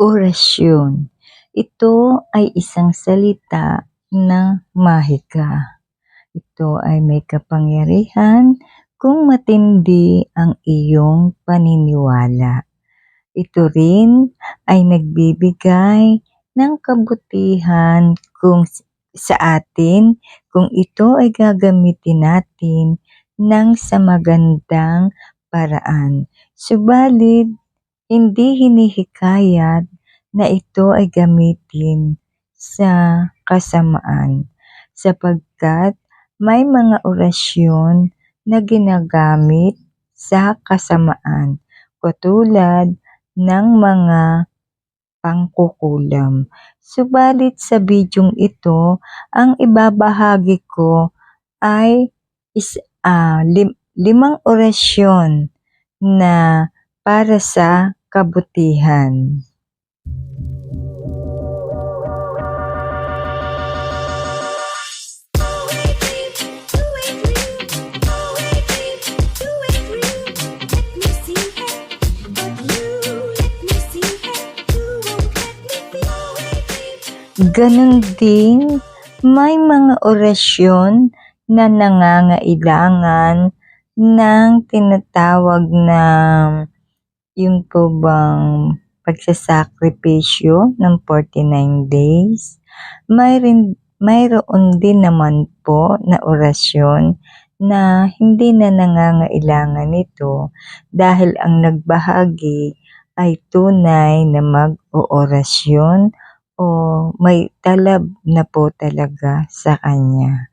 Orasyon. Ito ay isang salita na mahika. Ito ay may kapangyarihan kung matindi ang iyong paniniwala. Ito rin ay nagbibigay ng kabutihan kung sa atin kung ito ay gagamitin natin ng sa magandang paraan. Subalit, hindi hinihikayat na ito ay gamitin sa kasamaan sapagkat may mga orasyon na ginagamit sa kasamaan katulad ng mga pangkukulam. Subalit sa bidyong ito, ang ibabahagi ko ay is, uh, lim, limang orasyon na para sa kabutihan. Ganon din, may mga orasyon na nangangailangan ng tinatawag na yung po bang pagsasakripisyo ng 49 days. Mayroon, mayroon din naman po na orasyon na hindi na nangangailangan nito dahil ang nagbahagi ay tunay na mag-oorasyon o may talab na po talaga sa kanya.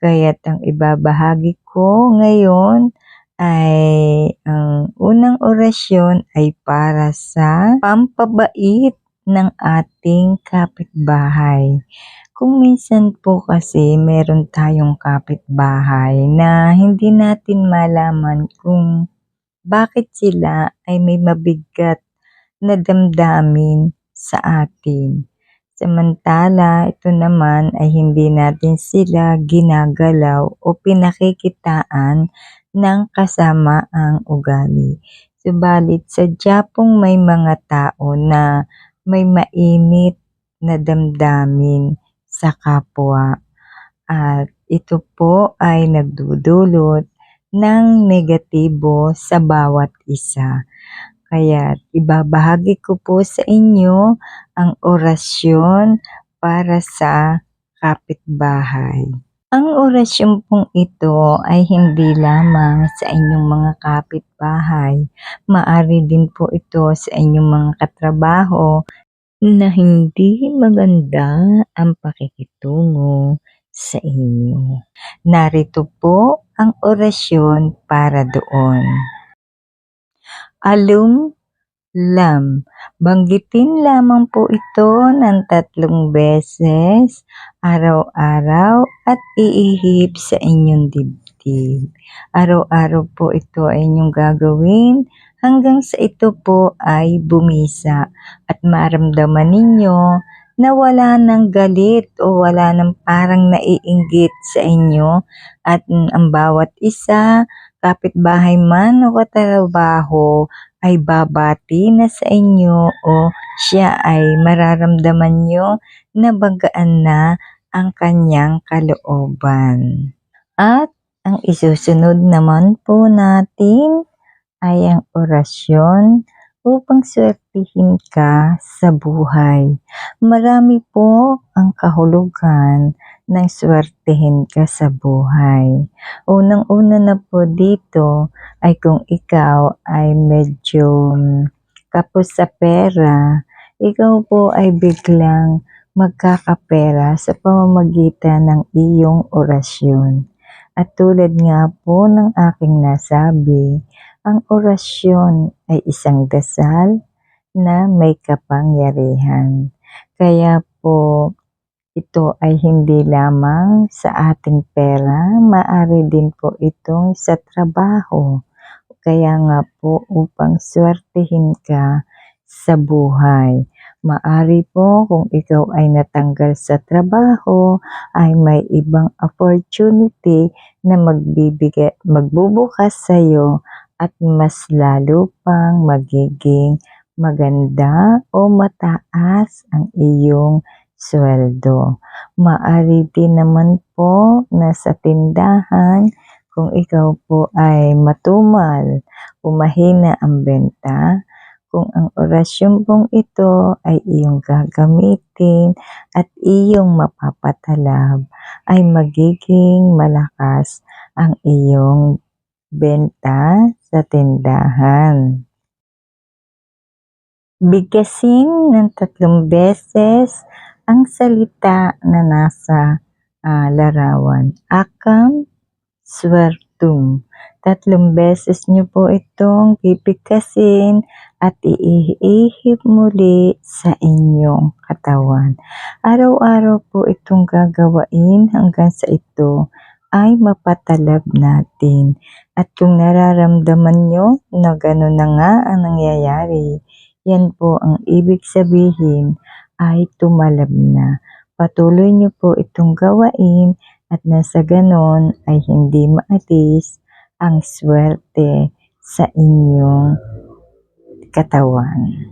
Kaya't ang ibabahagi ko ngayon ay ang unang orasyon ay para sa pampabait ng ating kapitbahay. Kung minsan po kasi meron tayong kapitbahay na hindi natin malaman kung bakit sila ay may mabigat na damdamin sa atin. Samantala, ito naman ay hindi natin sila ginagalaw o pinakikitaan ng kasama ang ugali. Subalit sadya pong may mga tao na may mainit na damdamin sa kapwa at ito po ay nagdudulot ng negatibo sa bawat isa. Kaya ibabahagi ko po sa inyo ang orasyon para sa kapitbahay. Ang orasyon pong ito ay hindi lamang sa inyong mga kapitbahay. Maari din po ito sa inyong mga katrabaho na hindi maganda ang pakikitungo sa inyo. Narito po ang orasyon para doon. Alum lam. Banggitin lamang po ito ng tatlong beses araw-araw at iihip sa inyong dibdib. Araw-araw po ito ay inyong gagawin hanggang sa ito po ay bumisa at maramdaman ninyo na wala ng galit o wala ng parang naiinggit sa inyo at ang bawat isa, kapitbahay man o katrabaho ay babati na sa inyo o siya ay mararamdaman nyo na bagaan na ang kanyang kalooban. At ang isusunod naman po natin ay ang orasyon upang swertihin ka sa buhay. Marami po ang kahulugan ng swertihin ka sa buhay. Unang-una na po dito ay kung ikaw ay medyo kapos sa pera, ikaw po ay biglang magkakapera sa pamamagitan ng iyong orasyon. At tulad nga po ng aking nasabi, ang orasyon ay isang dasal na may kapangyarihan. Kaya po ito ay hindi lamang sa ating pera, maari din po itong sa trabaho. Kaya nga po upang swertihin ka sa buhay. Maari po kung ikaw ay natanggal sa trabaho, ay may ibang opportunity na magbibigay, magbubukas sa iyo at mas lalo pang magiging maganda o mataas ang iyong sweldo. Maari din naman po na sa tindahan kung ikaw po ay matumal o mahina ang benta, kung ang orasyon pong ito ay iyong gagamitin at iyong mapapatalab, ay magiging malakas ang iyong benta sa tindahan. Bigkasin ng tatlong beses ang salita na nasa ah, larawan. Akam, swertum. Tatlong beses nyo po itong pipigkasin at iihip muli sa inyong katawan. Araw-araw po itong gagawain hanggang sa ito ay mapatalab natin. At kung nararamdaman nyo na gano'n na nga ang nangyayari, yan po ang ibig sabihin ay tumalab na. Patuloy nyo po itong gawain at nasa ganon ay hindi maalis ang swerte sa inyong katawan.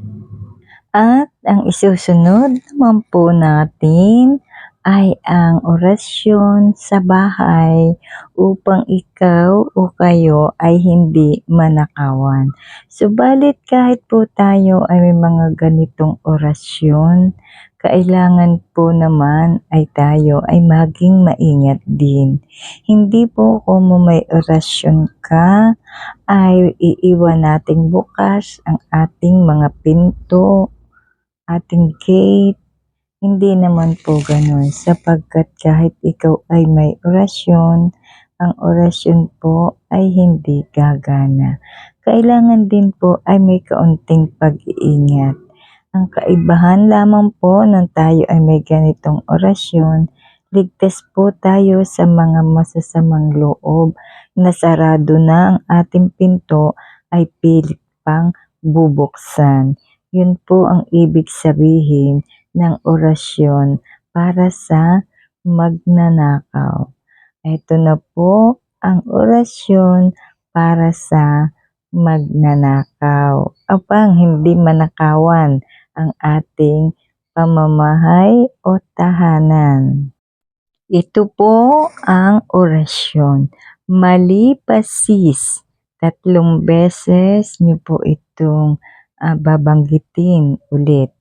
At ang isusunod naman po natin ay ang orasyon sa bahay upang ikaw o kayo ay hindi manakawan. Subalit kahit po tayo ay may mga ganitong orasyon, kailangan po naman ay tayo ay maging maingat din. Hindi po kung may orasyon ka ay iiwan nating bukas ang ating mga pinto, ating gate, hindi naman po ganun sapagkat kahit ikaw ay may orasyon, ang orasyon po ay hindi gagana. Kailangan din po ay may kaunting pag-iingat. Ang kaibahan lamang po ng tayo ay may ganitong orasyon, ligtas po tayo sa mga masasamang loob na sarado na ang ating pinto ay pilit pang bubuksan. Yun po ang ibig sabihin ng orasyon para sa magnanakaw. Ito na po ang orasyon para sa magnanakaw. Upang hindi manakawan ang ating pamamahay o tahanan. Ito po ang orasyon. Malipasis. Tatlong beses nyo po itong ah, babanggitin ulit.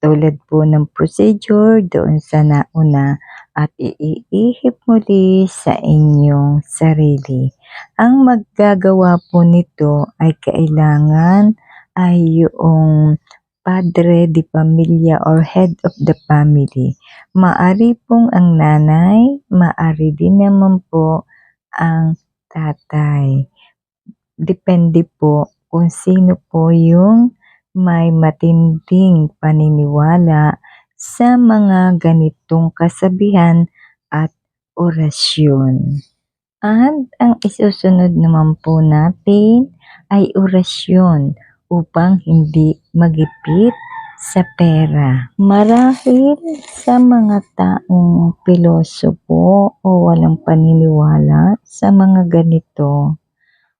Katulad po ng procedure doon sa nauna at iihip muli sa inyong sarili. Ang maggagawa po nito ay kailangan ay yung padre di pamilya or head of the family. Maari pong ang nanay, maari din naman po ang tatay. Depende po kung sino po yung may matinding paniniwala sa mga ganitong kasabihan at orasyon. At ang isusunod naman po natin ay orasyon upang hindi magipit sa pera. Marahil sa mga taong pilosopo o walang paniniwala sa mga ganito,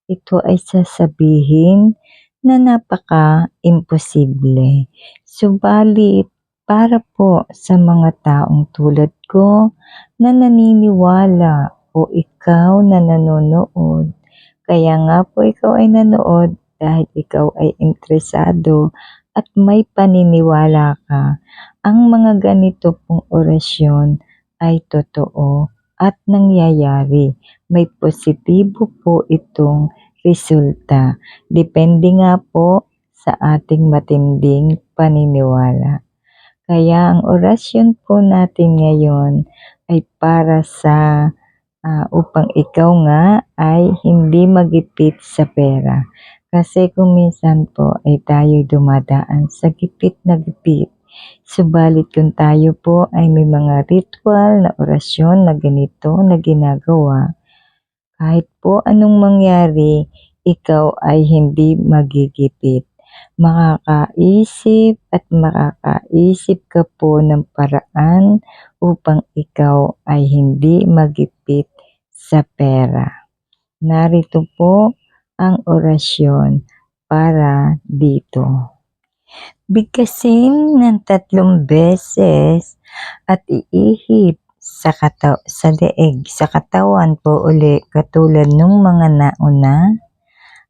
ito ay sasabihin na napaka-imposible. Subalit, para po sa mga taong tulad ko na naniniwala o ikaw na nanonood, kaya nga po ikaw ay nanood dahil ikaw ay interesado at may paniniwala ka, ang mga ganito pong orasyon ay totoo at nangyayari. May positibo po itong resulta. Depende nga po sa ating matinding paniniwala. Kaya ang orasyon po natin ngayon ay para sa ah, upang ikaw nga ay hindi magipit sa pera. Kasi kung minsan po ay tayo dumadaan sa gipit na gipit. Subalit kung tayo po ay may mga ritual na orasyon na ganito na ginagawa, kahit po anong mangyari, ikaw ay hindi magigipit. Makakaisip at makakaisip ka po ng paraan upang ikaw ay hindi magipit sa pera. Narito po ang orasyon para dito. Bigkasin ng tatlong beses at iihip sa, kata- sa leeg, sa katawan po uli katulad nung mga nauna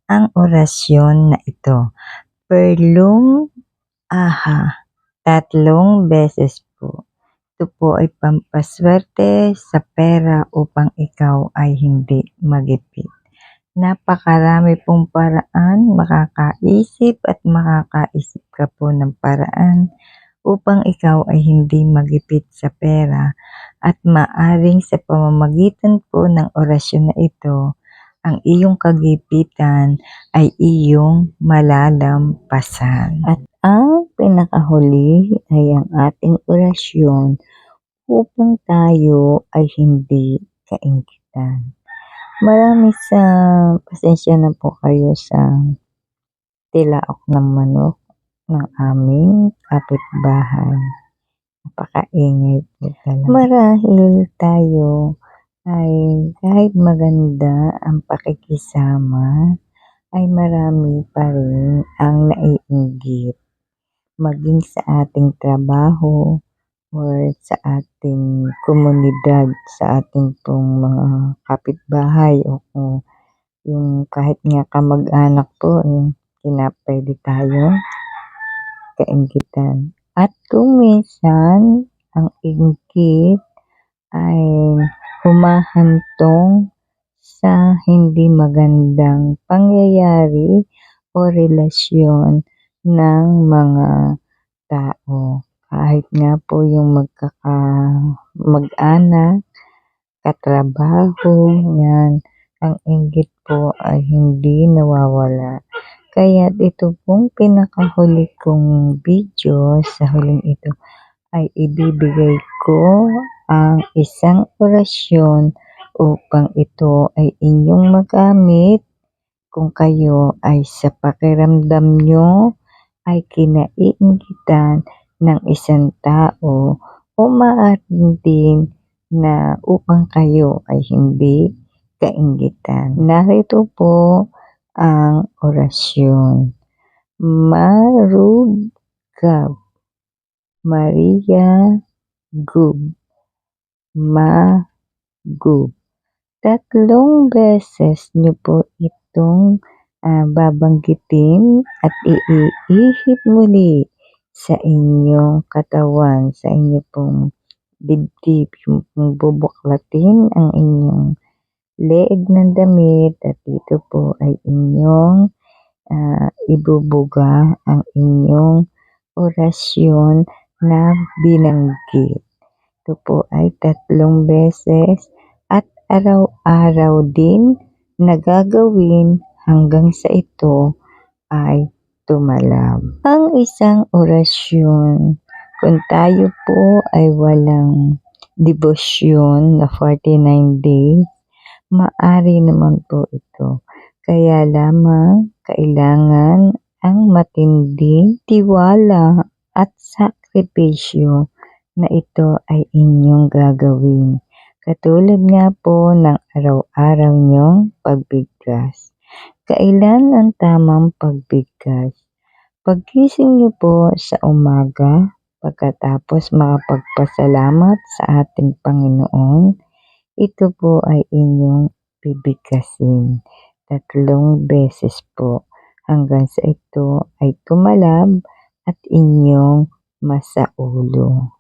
ang orasyon na ito. Perlum aha, tatlong beses po. Ito po ay pampaswerte sa pera upang ikaw ay hindi magipit. Napakarami pong paraan, makakaisip at makakaisip ka po ng paraan upang ikaw ay hindi magipit sa pera at maaring sa pamamagitan po ng orasyon na ito, ang iyong kagipitan ay iyong malalampasan. At ang pinakahuli ay ang ating orasyon upang tayo ay hindi kainggitan. Marami sa pasensya na po kayo sa tilaok ng manok ng aming kapitbahay. Napakaingay po talaga. Marahil tayo ay kahit maganda ang pakikisama, ay marami pa rin ang naiinggit. Maging sa ating trabaho or sa ating komunidad, sa ating pong mga kapitbahay o kung yung kahit nga kamag-anak po, eh, kinapwede tayo kainggitan. At kung minsan, ang inggit ay humahantong sa hindi magandang pangyayari o relasyon ng mga tao. Kahit nga po yung magkaka mag-anak, katrabaho, yan, ang inggit po ay hindi nawawala. Kaya ito pong pinakahuli kong video sa huling ito ay ibibigay ko ang isang orasyon upang ito ay inyong magamit kung kayo ay sa pakiramdam nyo ay kinaiingitan ng isang tao o maaaring din na upang kayo ay hindi kainggitan. Narito po ang orasyon. Marugab. Maria Gub. Magub. Tatlong beses nyo po itong ah, babanggitin at iihip muli sa inyong katawan, sa inyo pong dibdib, yung bubuklatin ang inyong leeg ng damit at dito po ay inyong ah, ibubuga ang inyong orasyon na binanggit. Ito po ay tatlong beses at araw-araw din na gagawin hanggang sa ito ay tumalab. Ang isang orasyon, kung tayo po ay walang debosyon na 49 days, maari naman po ito. Kaya lamang kailangan ang matinding tiwala at sakripisyo na ito ay inyong gagawin. Katulad nga po ng araw-araw niyong pagbigkas. Kailan ang tamang pagbigkas? Pagkising niyo po sa umaga, pagkatapos makapagpasalamat sa ating Panginoon, ito po ay inyong bibigkasin. Tatlong beses po hanggang sa ito ay tumalab at inyong masaulo.